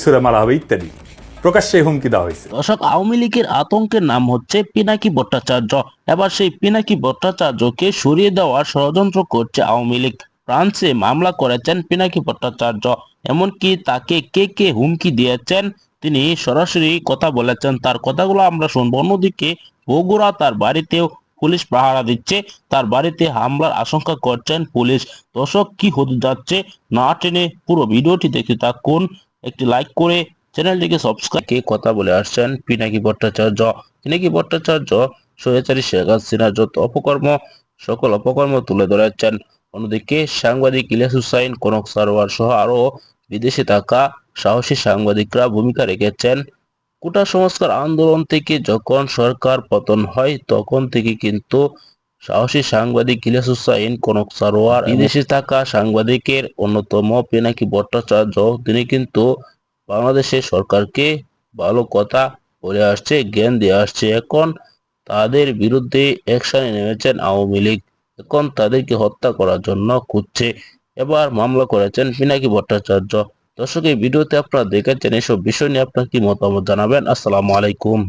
ছুড়ে মারা হবে ইত্যাদি। প্রকাশ্যে হুমকি দেওয়া হয়েছে। দর্শক, আওয়ামী লীগের আতঙ্কের নাম হচ্ছে পিনাকি ভট্টাচার্য। এবার সেই পিনাকি ভট্টাচার্যকে সরিয়ে দেওয়ার ষড়যন্ত্র করছে আওয়ামী লীগ। ফ্রান্সে মামলা করেছেন পিনাকি ভট্টাচার্য। এমনকি তাকে কে কে হুমকি দিয়েছেন, তিনি সরাসরি কথা বলেছেন। তার কথাগুলো আমরা শুনব। অন্যদিকে বগুড়া তার বাড়িতেও পুলিশ পাহারা দিচ্ছে। তার বাড়িতে হামলার আশঙ্কা করছেন পুলিশ। দর্শক, কি হতে যাচ্ছে না টেনে পুরো ভিডিওটি দেখতে থাকুন। একটি লাইক করে চ্যানেলটিকে সাবস্ক্রাইব কে কথা বলে আসছেন? পিনাকি ভট্টাচার্য? পিনাকি ভট্টাচার্য? স্বৈরাচারী শেখ হাসিনার যত অপকর্ম, সকল অপকর্ম তুলে ধরেছেন। অন্যদিকে সাংবাদিক ইলিয়াস হুসাইন, কনক সারোয়ার সহ আরও বিদেশে থাকা সাহসী সাংবাদিকরা ভূমিকা রেখেছেন। কোটা সংস্কার আন্দোলন থেকে যখন সরকার পতন হয়, তখন থেকে কিন্তু সাহসী সাংবাদিক ইলিয়াস হুসাইন, কনক সারোয়ার বিদেশে থাকা সাংবাদিকের অন্যতম পিনাকি ভট্টাচার্য, তিনি কিন্তু বাংলাদেশের সরকারকে ভালো কথা বলে আসছে, জ্ঞান দিয়ে আসছে। এখন তাদের বিরুদ্ধে অ্যাকশনে নেমেছেন আওয়ামী লীগ। এখন তাদেরকে হত্যা করার জন্য খুঁজছে। এবার মামলা করেছেন পিনাকি ভট্টাচার্য। দর্শক, এই ভিডিওতে আপনারা দেখেছেন এসব বিষয় নিয়ে আপনার কি মতামত জানাবেন? আসসালামু আলাইকুম।